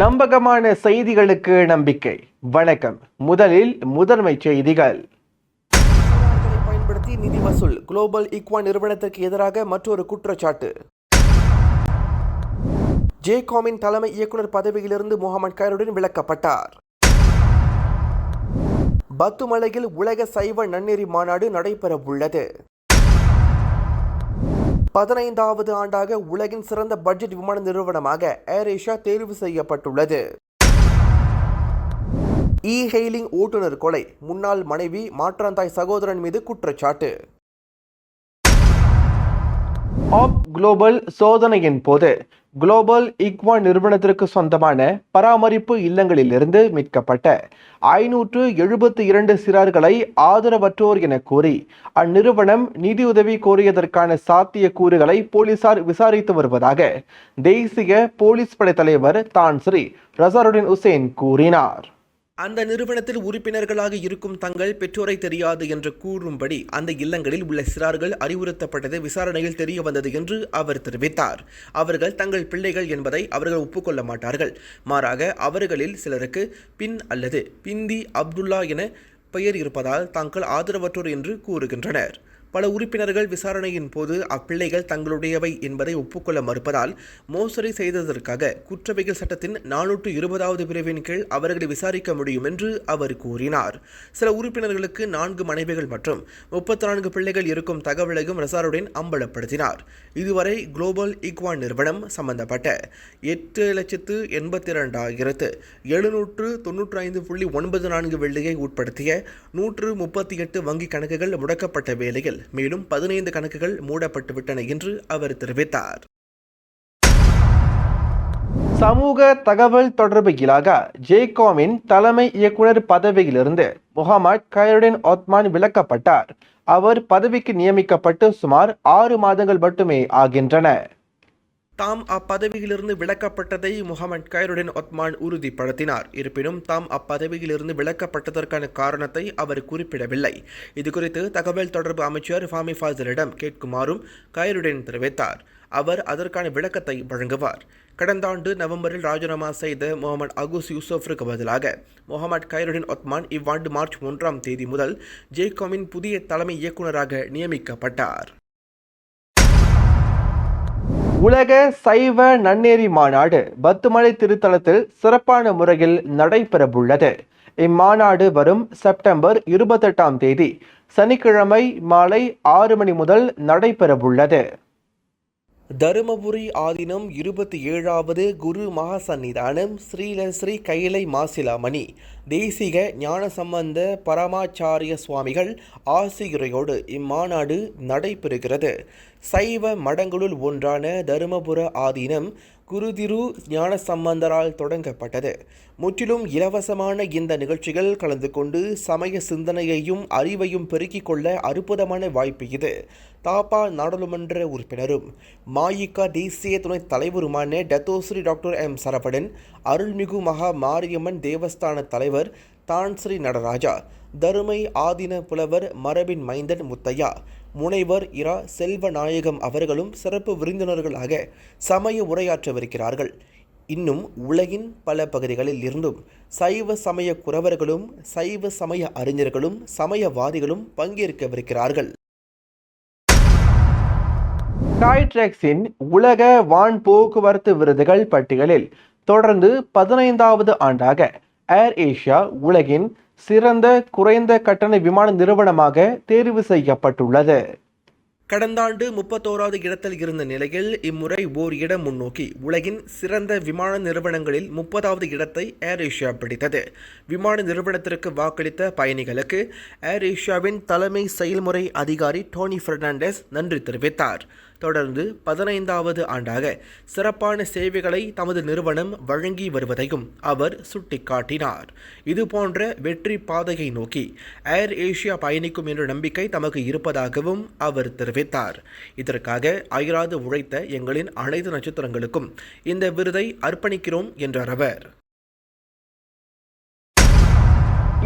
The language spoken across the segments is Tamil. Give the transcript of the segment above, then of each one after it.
நம்பகமான செய்திகளுக்கு நம்பிக்கை. வணக்கம். முதலில் முதன்மை செய்திகள். பயன்படுத்தி நிதி வசூல் குளோபல் ஈக்வா நிறுவனத்திற்கு எதிராக மற்றொரு குற்றச்சாட்டு. ஜேகாமின் தலைமை இயக்குனர் பதவியிலிருந்து முகமது கைருடன் விலக்கப்பட்டார். பத்துமலையில் உலக சைவ நன்னெறி மாநாடு நடைபெற உள்ளது பதினைந்தாவது ஆண்டாக உலகின் சிறந்த பட்ஜெட் விமான நிறுவனமாக ஏர் ஏஷியா தேர்வு செய்யப்பட்டுள்ளது. இ ஹெய்லிங் ஓட்டுநர் கொலை. முன்னாள் மனைவி மாற்றாந்தாய் சகோதரன் மீது குற்றச்சாட்டு. ஆப் குளோபல் சோதனையின் போது குளோபல் இக்வா நிறுவனத்திற்கு சொந்தமான பராமரிப்பு இல்லங்களிலிருந்து மீட்கப்பட்ட ஐநூற்று எழுபத்தி இரண்டு சிறார்களை ஆதரவற்றோர் என கூறி அந்நிறுவனம் நிதியுதவி கோரியதற்கான சாத்திய கூறுகளை போலீசார் விசாரித்து வருவதாக தேசிய போலீஸ் படை தலைவர் தான் ஸ்ரீ ரசாருடின் உசேன் கூறினார். அந்த நிறுவனத்தில் உறுப்பினர்களாக இருக்கும் தங்கள் பெற்றோரை தெரியாது என்று கூறும்படி அந்த இல்லங்களில் உள்ள சிறார்கள் அறிவுறுத்தப்பட்டது விசாரணையில் தெரிய வந்தது என்று அவர் தெரிவித்தார். அவர்கள் தங்கள் பிள்ளைகள் என்பதை அவர்கள் ஒப்புக்கொள்ள மாட்டார்கள். மாறாக அவர்களில் சிலருக்கு பின் அல்லது பிந்தி அப்துல்லா என பெயர் இருப்பதால் தாங்கள் ஆதரவற்றோர் என்று கூறுகின்றனர். பல உறுப்பினர்கள் விசாரணையின் போது அப்பிள்ளைகள் தங்களுடையவை என்பதை ஒப்புக்கொள்ள மறுப்பதால் மோசடி செய்ததற்காக குற்றவியல் சட்டத்தின் நானூற்று இருபதாவது பிரிவின் கீழ் அவர்களை விசாரிக்க முடியும் என்று அவர் கூறினார். சில உறுப்பினர்களுக்கு நான்கு மனைவிகள் மற்றும் முப்பத்தி நான்கு பிள்ளைகள் இருக்கும் தகவலையும் ரசாருடன் அம்பலப்படுத்தினார். இதுவரை குளோபல் ஈக்வான் நிறுவனம் சம்பந்தப்பட்ட எட்டு லட்சத்து எண்பத்தி இரண்டாயிரத்து எழுநூற்று தொன்னூற்றி ஐந்து புள்ளி ஒன்பது நான்கு வெள்ளியை உட்படுத்திய நூற்று முப்பத்தி எட்டு வங்கி கணக்குகள் முடக்கப்பட்ட வேளையில் மேலும் பதினைந்து கணக்குகள் மூடப்பட்டுவிட்டன என்று அவர் தெரிவித்தார். சமூக தகவல் தொடர்பு இலாகா ஜேகாமின் தலைமை இயக்குனர் பதவியிலிருந்து முகமது கைருடின் ஒத்மான் விலக்கப்பட்டார். அவர் பதவிக்கு நியமிக்கப்பட்டு சுமார் ஆறு மாதங்கள் மட்டுமே ஆகின்றன. தாம் அப்பதவியிலிருந்து விலக்கப்பட்டதை முகமது கைருடன் ஒத்மான் உறுதிப்படுத்தினார். இருப்பினும் தாம் அப்பதவியிலிருந்து விலக்கப்பட்டதற்கான காரணத்தை அவர் குறிப்பிடவில்லை. இதுகுறித்து தகவல் தொடர்பு அமைச்சர் ஃபாமி ஃபாசிலிடம் கேட்குமாறும் கைருடன் தெரிவித்தார். அவர் அதற்கான விளக்கத்தை வழங்குவார். கடந்த ஆண்டு நவம்பரில் ராஜினாமா செய்த முகமது அகுஸ் யூசஃபிற்கு பதிலாக முகமது கைருடன் ஒத்மான் இவ்வாண்டு மார்ச் ஒன்றாம் தேதி முதல் ஜெய்காமின் புதிய தலைமை இயக்குநராக நியமிக்கப்பட்டார். உலக சைவ நன்னேரி மாநாடு பத்துமலை திருத்தலத்தில் சிறப்பான முறையில் நடைபெறவுள்ளது. இம்மாநாடு வரும் செப்டம்பர் இருபத்தெட்டாம் தேதி. சனிக்கிழமை மாலை ஆறு மணி முதல் நடைபெறவுள்ளது. தருமபுரி ஆதீனம் இருபத்தி ஏழாவது குரு மகாசன்னிதானம் ஸ்ரீல ஸ்ரீ கைலை மாசிலாமணி. தேசிக ஞானசம்பந்த பரமாச்சாரிய சுவாமிகள் ஆசிரியரையோடு இம்மாநாடு நடைபெறுகிறது. சைவ மடங்களுள் ஒன்றான தருமபுர ஆதீனம் குருதிரு ஞானசம்பந்தரால் தொடங்கப்பட்டது. முற்றிலும் இலவசமான இந்த நிகழ்ச்சிகள் கலந்து கொண்டு சமய சிந்தனையையும் அறிவையும் பெருக்கிக் கொள்ள அற்புதமான வாய்ப்பு இது. தாப்பா நாடாளுமன்ற உறுப்பினரும் மாயிகா தேசிய துணைத் தலைவருமான டத்தோஸ்ரீ டாக்டர் எம் சரவணன் அருள்மிகு மகா மாரியம்மன் தேவஸ்தான தலைவர் தான்ஸ்ரீ நடராஜா தருமை ஆதீன புலவர் மரபின் மைந்தன் முத்தையா முனைவர் இரா செல்வநாயகம் அவர்களும் சிறப்பு விருந்தினர்களாக சமய உரையாற்றவிருக்கிறார்கள். இன்னும் உலகின் பல பகுதிகளில் இருந்தும் சைவ சமய குறவர்களும் சைவ சமய அறிஞர்களும் சமயவாதிகளும் பங்கேற்கவிருக்கிறார்கள். ஸ்கைட்ரெக்ஸின் உலக வான் போக்குவரத்து விருதுகள் பட்டியலில் தொடர்ந்து பதினைந்தாவது ஆண்டாக ஏர் ஏஷியா உலகின் சிறந்த குறைந்த கட்டண விமான நிறுவனமாக தேர்வு செய்யப்பட்டுள்ளது. கடந்த ஆண்டு முப்பத்தோராவது இடத்தில் இருந்த நிலையில் இம்முறை ஓர் இடம் முன்னோக்கி உலகின் சிறந்த விமான நிறுவனங்களில் முப்பதாவது இடத்தை ஏர் ஏஷியா பிடித்தது. விமான நிறுவனத்திற்கு வாக்களித்த பயணிகளுக்கு ஏர் ஏஷியாவின் தலைமை செயல்முறை அதிகாரி டோனி பெர்னாண்டஸ் நன்றி தெரிவித்தார். தொடர்ந்து பதினைந்தாவது ஆண்டாக சிறப்பான சேவைகளை தமது நிறுவனம் வழங்கி வருவதையும் அவர் சுட்டிக்காட்டினார். இதுபோன்ற வெற்றி பாதையை நோக்கி ஏர் ஏஷியா பயணிக்கும் என்ற நம்பிக்கை தமக்கு இருப்பதாகவும் அவர் தெரிவித்தார். இதற்காக அயராது உழைத்த எங்களின் அனைத்து நட்சத்திரங்களுக்கும் இந்த விருதை அர்ப்பணிக்கிறோம் என்றார் அவர்.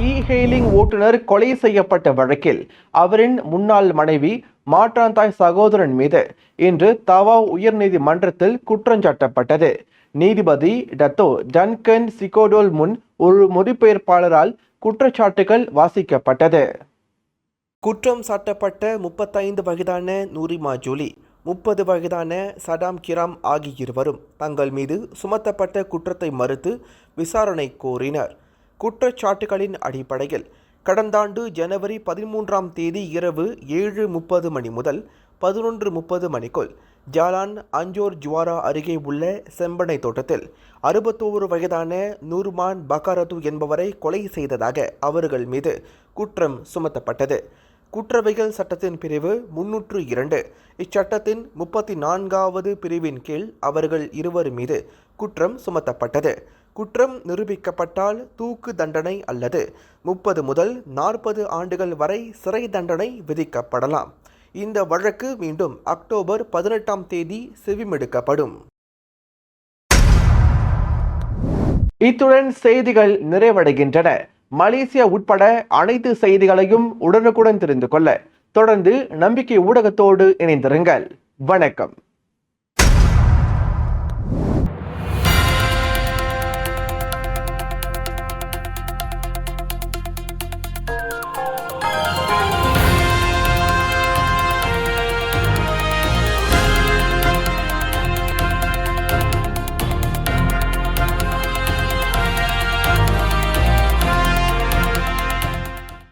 இ ஹெய்லிங் ஓட்டுநர் கொலை செய்யப்பட்ட வழக்கில் அவரின் முன்னாள் மனைவி மாற்றாந்தாய் சகோதரன் மீது இன்று தவா உயர்நீதிமன்றத்தில் குற்றஞ்சாட்டப்பட்டது நீதிபதி டத்தோ டன்கன் சிகோடோல் முன் ஒரு மொழிபெயர்ப்பாளரால் குற்றச்சாட்டுகள் வாசிக்கப்பட்டது. குற்றம் சாட்டப்பட்ட முப்பத்தைந்து வயதான நூரிமா ஜூலி முப்பது வயதான சடாம் கிராம் ஆகிய இருவரும் தங்கள் மீது சுமத்தப்பட்ட குற்றத்தை மறுத்து விசாரணை கோரினர். குற்றச்சாட்டுகளின் அடிப்படையில் கடந்த ஆண்டு ஜனவரி பதிமூன்றாம் தேதி இரவு ஏழு முப்பது மணி முதல் பதினொன்று முப்பது மணிக்குள் ஜாலான் அஞ்சோர் ஜுவாரா அருகே உள்ள செம்பனை தோட்டத்தில் அறுபத்தோரு வயதான நூர்மான் பகாரது என்பவரை கொலை செய்ததாக அவர்கள் மீது குற்றம் சுமத்தப்பட்டது. குற்றவைகள் சட்டத்தின் பிரிவு முன்னூற்று இரண்டு. இச்சட்டத்தின் முப்பத்தி நான்காவது பிரிவின் கீழ் அவர்கள் இருவர் மீது குற்றம் சுமத்தப்பட்டது. குற்றம் நிரூபிக்கப்பட்டால் தூக்கு தண்டனை அல்லது முப்பது முதல் நாற்பது ஆண்டுகள் வரை சிறை தண்டனை விதிக்கப்படலாம். இந்த வழக்கு மீண்டும் அக்டோபர் பதினெட்டாம் தேதி செவிமெடுக்கப்படும். இத்துடன் செய்திகள் நிறைவடைகின்றன. மலேசியா உட்பட அனைத்து செய்திகளையும் உடனுக்குடன் தெரிந்து கொள்ள தொடர்ந்து நம்பிக்கை ஊடகத்தோடு இணைந்திருங்கள். வணக்கம்.